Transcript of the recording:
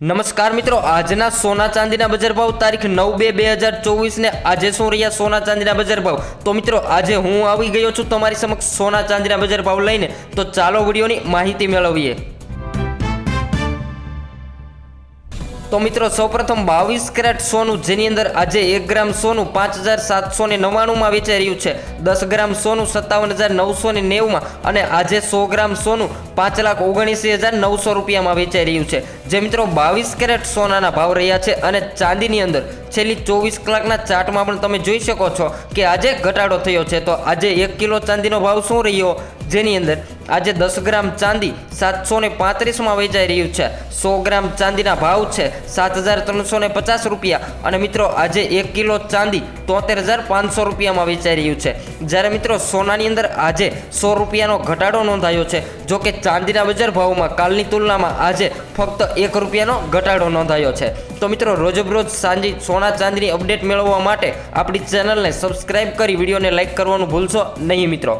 નમસ્કાર મિત્રો, આજના સોના ચાંદીના બજાર ભાવ તારીખ નવ બે બે હજાર ચોવીસને આજે શું રહ્યા સોના ચાંદીના બજાર ભાવ? તો મિત્રો, આજે હું આવી ગયો છું તમારી સમક્ષ સોના ચાંદીના બજાર ભાવ લઈને. તો ચાલો વિડીયોની માહિતી મેળવીએ. તો મિત્રો, સૌપ્રથમ બાવીસ કેરેટ સોનું, જેની અંદર આજે એક ગ્રામ સોનું પાંચ હજાર સાતસો ને નવ્વાણુંમાં વેચાઈ રહ્યું છે. દસ ગ્રામ સોનું સત્તાવન હજાર નવસો ને નેવુંમાં અને આજે સો ગ્રામ સોનું પાંચ લાખ ઓગણીસી હજાર નવસો રૂપિયામાં વેચાઈ રહ્યું છે. જે મિત્રો, બાવીસ કેરેટ સોનાના ભાવ રહ્યા છે અને ચાંદીની અંદર છેલ્લી ચોવીસ કલાકના ચાર્ટમાં પણ તમે જોઈ શકો છો કે આજે ઘટાડો થયો છે. તો આજે એક કિલો ચાંદીનો ભાવ શું રહ્યો? જેની અંદર આજે દસ ગ્રામ ચાંદી સાતસો ને પાંત્રીસમાં વેચાઈ રહ્યું છે. સો ગ્રામ ચાંદીના ભાવ છે સાત હજાર ત્રણસો ને પચાસ રૂપિયા અને મિત્રો આજે એક કિલો ચાંદી તોતેર હજાર પાંચસો રૂપિયામાં વેચાઈ રહ્યું છે. જ્યારે મિત્રો સોનાની અંદર આજે સો રૂપિયાનો ઘટાડો નોંધાયો છે. જો કે ચાંદીના બજાર ભાવમાં કાલની તુલનામાં આજે ફક્ત એક રૂપિયાનો ઘટાડો નોંધાયો છે. તો મિત્રો રોજબરોજ સાંજે સોના ચાંદીની અપડેટ મેળવવા માટે આપણી ચેનલને સબસ્ક્રાઈબ કરી વિડીયોને લાઇક કરવાનું ભૂલશો નહીં મિત્રો.